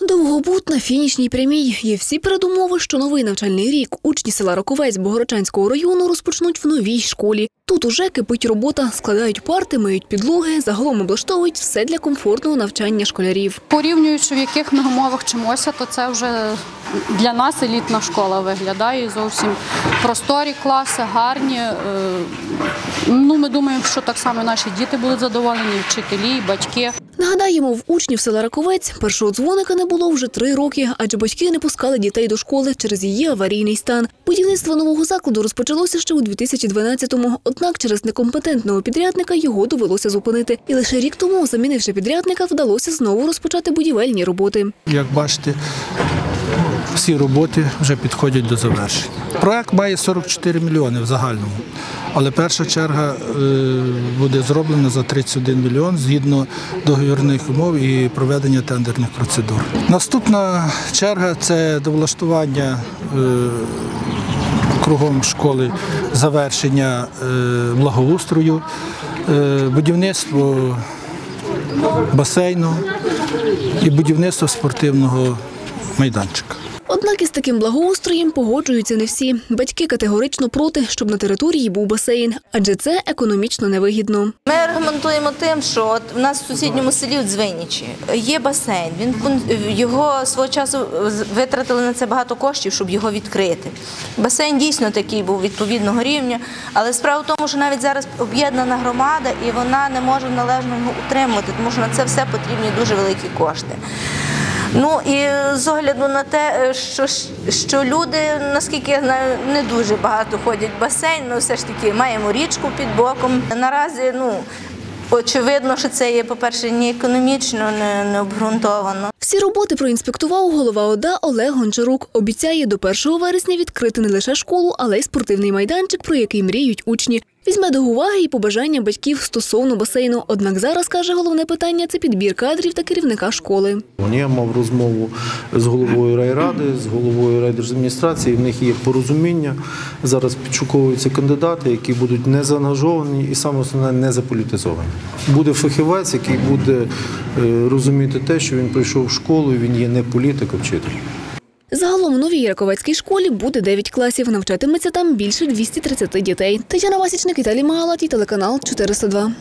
Довгобут на фінішній прямій. Є всі передумови, що новий навчальний рік учні села Роковець Богородчанського району розпочнуть в новій школі. Тут уже кипить робота, складають парти, миють підлоги, загалом облаштовують все для комфортного навчання школярів. Порівнюючи, в яких ми умовах вчимося, то це вже для нас елітна школа виглядає зовсім просторі класи, гарні. Е, Ну, ми думаємо, що так само наші діти будуть задоволені, вчителі, і батьки. Нагадаємо, в учнів села Раковець першого дзвоника не було вже три роки, адже батьки не пускали дітей до школи через її аварійний стан. Будівництво нового закладу розпочалося ще у 2012-му, однак через некомпетентного підрядника його довелося зупинити. І лише рік тому, замінивши підрядника, вдалося знову розпочати будівельні роботи. Як бачите, всі роботи вже підходять до завершення. Проект має 44 мільйони в загальному, але перша черга е, буде зроблена за 31 мільйон згідно договірних умов і проведення тендерних процедур. Наступна черга це довлаштування е, кругом школи завершення е, благоустрою, будівництво басейну і будівництво спортивного майданчика. Однак із таким благоустроєм погоджуються не всі. Батьки категорично проти, щоб на території був басейн, адже це економічно невигідно. Ми аргументуємо тим, що от в нас в сусідньому селі в є басейн. Він його свого часу витратили на це багато коштів, щоб його відкрити. Басейн дійсно такий був відповідного рівня, але справа в тому, що навіть зараз об'єднана громада і вона не може належно його утримувати, тому що на це все потрібні дуже великі кошти. Ну і з огляду на те, е, що, що люди, наскільки я знаю, не дуже багато ходять в басейн, ми все ж таки маємо річку під боком. Наразі, ну, очевидно, що це є, по-перше, ні економічно, не, не обґрунтовано. Всі роботи проінспектував голова ОДА Олег Гончарук. Обіцяє до 1 вересня відкрити не лише школу, але й спортивний майданчик, про який мріють учні. Візьме до уваги і побажання батьків стосовно басейну. Однак зараз каже, головне питання це підбір кадрів та керівника школи. Я мав розмову з головою райради, з головою райдержадміністрації. В них є порозуміння. Зараз підшуковуються кандидати, які будуть не заангажовані і саме основне не заполітизовані. Буде фахівець, який буде е, розуміти те, що він прийшов в школу, і він є не політик, а вчитель. Загалом у новій Раковецькій школі буде 9 класів. Навчатиметься там більше 230 дітей. Тетяна Васічник, Італій Магалаті, телеканал 402.